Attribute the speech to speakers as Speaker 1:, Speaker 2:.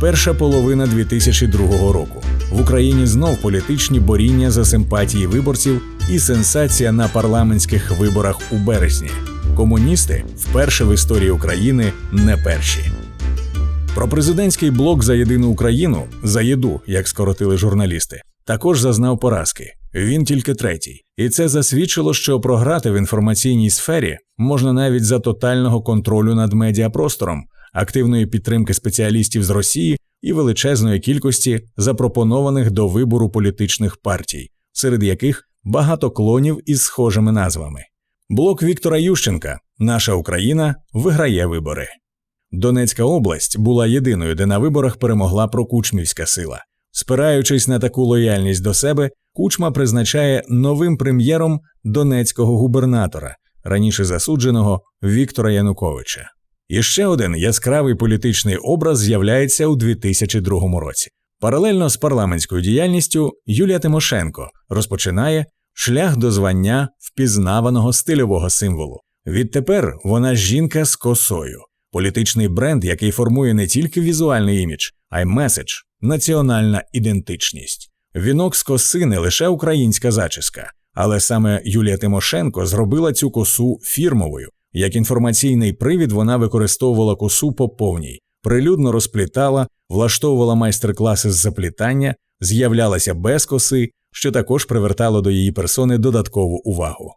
Speaker 1: Перша половина 2002 року в Україні знов політичні боріння за симпатії виборців і сенсація на парламентських виборах у березні. Комуністи вперше в історії України не перші. Про президентський блок за єдину Україну за єду, як скоротили журналісти, також зазнав поразки. Він тільки третій, і це засвідчило, що програти в інформаційній сфері можна навіть за тотального контролю над медіапростором, активної підтримки спеціалістів з Росії і величезної кількості запропонованих до вибору політичних партій, серед яких багато клонів із схожими назвами. Блок Віктора Ющенка Наша Україна виграє вибори. Донецька область була єдиною, де на виборах перемогла прокучмівська сила. Спираючись на таку лояльність до себе, Кучма призначає новим прем'єром донецького губернатора, раніше засудженого Віктора Януковича. І ще один яскравий політичний образ з'являється у 2002 році. Паралельно з парламентською діяльністю Юлія Тимошенко розпочинає шлях до звання впізнаваного стильового символу. Відтепер вона жінка з косою, політичний бренд, який формує не тільки візуальний імідж, а й меседж національна ідентичність. Вінок з коси не лише українська зачіска, але саме Юлія Тимошенко зробила цю косу фірмовою. Як інформаційний привід вона використовувала косу по повній, прилюдно розплітала, влаштовувала майстер-класи з заплітання, з'являлася без коси, що також привертало до її персони додаткову увагу.